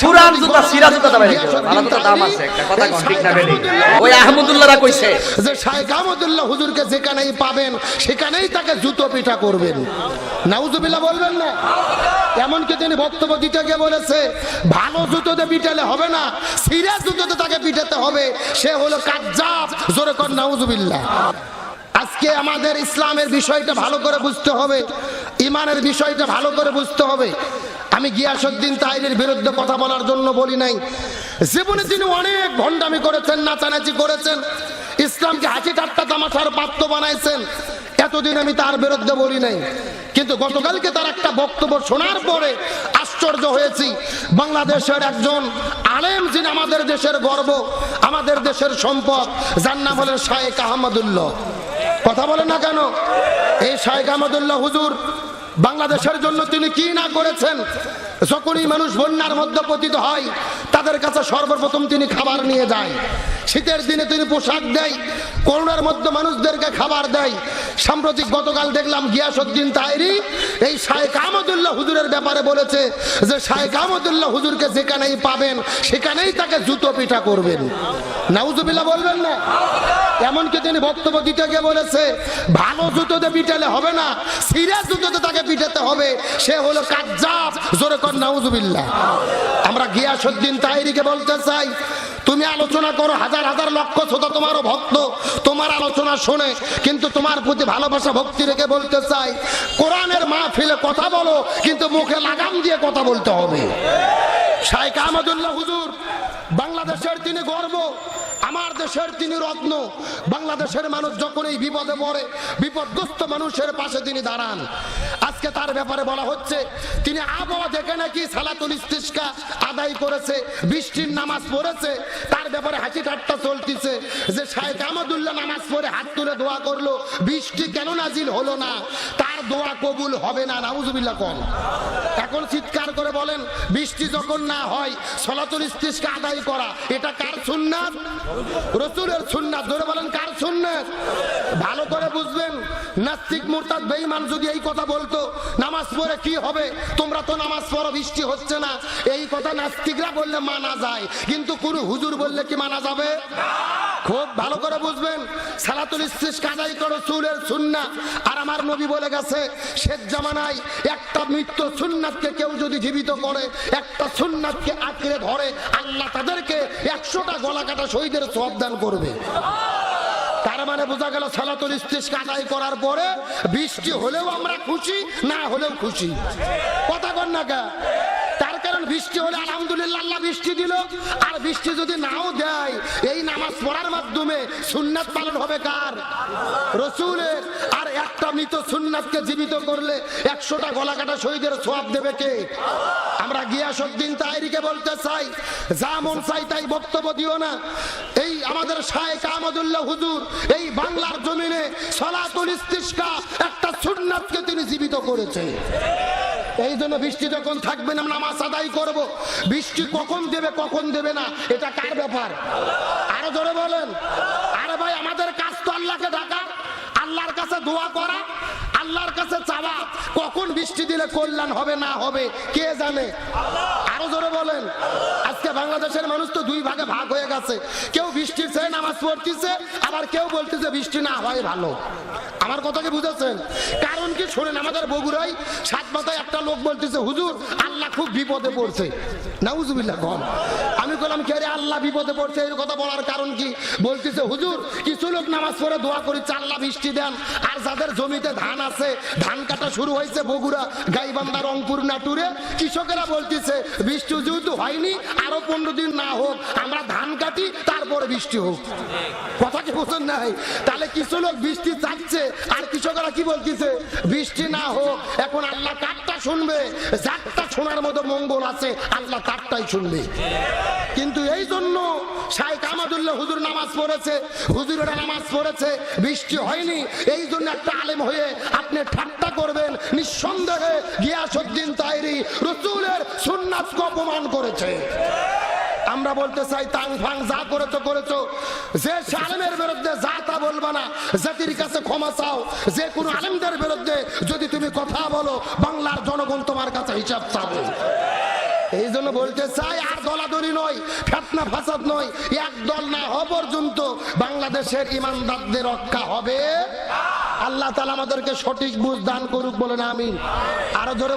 পুরান জুতা সিরা জুতা দাবাই ভালো জুতা দাম আছে একটা কথা কোন ঠিক না বেলি। ওই আহমদুল্লাহরা কইছে। যে শাহেখ আহমদুল্লাহ হুজুরকে যেখানেই পাবেন সেখানেই তাকে জুতো পিঠা করবেন। নাউজুবিল্লাহ বলবেন না? এমনকি তিনি বক্তব্য দিতে গিয়ে বলেছে ভালো জুতোতে পিটালে হবে না সিরিয়াস জুতোতে তাকে পিটাতে হবে। সে হলো কাজ্জাব জোরে কর নাউজুবিল্লাহ। আজকে আমাদের ইসলামের বিষয়টা ভালো করে বুঝতে হবে ইমানের বিষয়টা ভালো করে বুঝতে হবে। আমি গিয়াসুদ্দিন তাইরের বিরুদ্ধে কথা বলার জন্য বলি নাই। জীবনে তিনি অনেক ভণ্ডামি করেছেন, নাচানাচি করেছেন। ইসলামকে হাসি ঠাট্টা তামাশার পাত্র বানাইছেন। এতদিন আমি তার বিরুদ্ধে বলি নাই। কিন্তু গতকালকে তার একটা বক্তব্য শোনার পরে আশ্চর্য হয়েছি। বাংলাদেশের একজন আলেম, যিনি আমাদের দেশের গর্ব, আমাদের দেশের সম্পদ, যার নাম হলেন শায়েক আহমদুল্লাহ। কথা বলেন না কেন? এই শায়েক আহমদুল্লাহ হুজুর বাংলাদেশের জন্য তিনি কি না করেছেন? যখনই মানুষ বন্যার মধ্যে পতিত হয়, তাদের কাছে সর্বপ্রথম তিনি খাবার নিয়ে যায়। শীতের দিনে তিনি পোশাক দেয়, করোনার মধ্যে মানুষদেরকে খাবার দেয়। সাম্প্রতিক গতকাল দেখলাম গিয়াসুদ্দিন তাইরি এই শায়েক আহমদুল্লাহ হুজুরের ব্যাপারে বলেছে যে, শায়েক আহমদুল্লাহ হুজুরকে যেখানেই পাবেন, সেখানেই তাকে জুতো পিঠা করবেন। নাউজুবিল্লাহ বলবেন না। এমনকি তিনি বক্তব্য দিতে গিয়ে বলেছে, ভালো জুতোতে পিটালে হবে না, সিরিয়াস জুতোতে তাকে পিটাতে হবে, সে হলো কাজ্জাব। জোরে কর, নাউজুবিল্লাহ। আমরা গিয়াসুদ্দিন তাইরিকে বলতে চাই, তুমি আলোচনা করো, হাজার হাজার লক্ষ শ্রোতা তোমারও ভক্ত, তোমার আলোচনা শোনে, কিন্তু তোমার প্রতি ভালোবাসা ভক্তি রেখে বলতে চাই, কোরআনের মাহফিলে কথা বলো, কিন্তু মুখে লাগাম দিয়ে কথা বলতে হবে। শাইখ আহমদুল্লাহ হুজুর বাংলাদেশের তিনি গর্ব। আমার দেশের তিনি রত্ন। বাংলাদেশের মানুষ যখন এই বিপদে পড়ে, বিপদগ্রস্ত মানুষের পাশে তিনি দাঁড়ান। আজকে তার ব্যাপারে বলা হচ্ছে, তিনি আবহাওয়া দেখে নাকি সালাতুল ইস্তিস্কা আদায় করেছে, বৃষ্টির নামাজ পড়েছে, তার ব্যাপারে হাসি ঠাট্টা চলতেছে যে শাহেখ আহমদুল্লাহ নামাজ পড়ে হাত তুলে দোয়া করল, বৃষ্টি কেন নাজিল হলো না? তার দোয়া কবুল হবে না, নাউজুবিল্লাহ কন। এখন চিৎকার করে বলেন, বৃষ্টি যখন না হয়, সলাতুল ইস্তিস্কা আদায় করা, এটা কার সুন্নাত? রসুলের সুন্নাত, ধরে বলেন কার সুন্নাত? ভালো করে বুঝবেন, নাস্তিক, মুরতাদ, বেঈমান যদি এই কথা বলতো, নামাজ পড়ে কি হবে? তোমরা তো নামাজ পড়ো, বৃষ্টি হচ্ছে না। এই কথা নাস্তিকরা বললে মানা যায়, কিন্তু কোন হুজুর বললে কি মানা যাবে? খুব ভালো করে বুঝবেন। সালাতুল ইস্তিস্কা আদায় করো, চুলের সুন্না। আর আমার নবী বলে গেছে, শেষ জামানায় একটা মৃত্যু সুন্নাতকে কেউ যদি জীবিত করে, একটা সুন্নাতকে আঁকড়ে ধরে, আল্লাহ তাদেরকে একশোটা গলা কাটা শহীদের সব করবে। তার মানে বোঝা গেল সালাতুল ইস্তিস্কা আদায় করার পরে বৃষ্টি হলেও আমরা খুশি, না হলেও খুশি। কথা কর না কারণ বৃষ্টি হলে আলহামদুলিল্লাহ আল্লাহ বৃষ্টি দিল। আর বৃষ্টি যদি নাও দেয়, এই নামাজ পড়ার মাধ্যমে সুন্নাত পালন হবে কার? রসুলের। আর একটা মৃত সুন্নাতকে জীবিত করলে একশোটা গলা কাটা শহীদের সোয়াব দেবে কে? আমরা গিয়াসুদ্দিন তাইরিকে বলতে চাই, যা মন চাই তাই বক্তব্য দিও না। এই আমাদের শায়েক আহমদুল্লাহ হুজুর, এই বাংলার জমিনে সলাতুল ইস্তিস্কা একটা সুন্নাতকে তিনি জীবিত করেছেন এই জন্য বৃষ্টি যখন থাকবে না নামাজ আদায় করব। বৃষ্টি কখন দেবে কখন দেবে না, এটা কার ব্যাপার? আরও ধরে বলেন। আরে ভাই, আমাদের কাজ তো আল্লাহকে ডাকা। আল্লাহর কাছে দোয়া করা, আল্লাহর কাছে চাওয়া। কখন বৃষ্টি দিলে কল্যাণ হবে, না হবে, কে জানে? আরও জোরে বাংলাদেশের মানুষ তো দুই ভাগে ভাগ হয়ে গেছে। কেউ বৃষ্টির চেয়ে নামাজ পড়তেছে, আবার কেউ বলতেছে বৃষ্টি না হয় ভালো। আমার কথা কি বুঝেছেন? কারণ কি শোনেন, আমাদের বগুড়াই সাত মাথায় একটা লোক বলতেছে, হুজুর, আল্লাহ খুব বিপদে পড়ছে। নাউজুবিল্লাহ কম আমি বললাম, কে আল্লাহ বিপদে পড়ছে? এই কথা বলার কারণ কি? বলতেছে, হুজুর, কিছু লোক নামাজ পড়ে দোয়া করি আল্লাহ বৃষ্টি দেন। আর যাদের জমিতে ধান আছে, ধান কাটা শুরু হয়েছে বগুড়া, গাইবান্ধা, রংপুর, নাটুরে, কৃষকেরা বলতেছে, বৃষ্টি যেহেতু হয়নি, আরও পনেরো দিন না হোক আমরা ধান কাটি, তারপরে বৃষ্টি হোক। কথা কি বুঝেন নাই? তাহলে কিছু লোক বৃষ্টি চাচ্ছে, আর কৃষকরা কি বলতেছে? বৃষ্টি না হোক, এখন আল্লাহ কারটা শুনবে, যারটা শোনার মতো মঙ্গল আছে, আল্লাহ তারটাই শুনবে। কিন্তু এই জন্য শাইখ আহমদুল্লাহ হুজুর নামাজ পড়েছে, হুজুরেরা নামাজ পড়েছে, বৃষ্টি হয়নি, এই জন্য একটা আলেম হয়ে আপনি ঠাট্টা করবেন, নিঃসন্দেহে গিয়াসুদ্দিন তাইরি রসুলের সুন্নাতকে অপমান করেছে। আমরা বলতে চাই তাং ফাং যা করেছ করেছ। যে আলেমের বিরুদ্ধে যা তা বলবা না, জাতির কাছে ক্ষমা চাও। যে কোনো আলেমদের বিরুদ্ধে যদি তুমি কথা বলো, বাংলার জনগণ তোমার কাছে হিসাব চাবে। এই জন্য বলতে চাই, আর দলাদলি নয়, ফেতনা ফাসাদ নয়, এক দল না হওয়া পর্যন্ত বাংলাদেশের ইমানদারদের রক্ষা হবে। আল্লাহ তালা আমাদেরকে সঠিক বুঝ দান করুক বলে না আমি আরও ধরে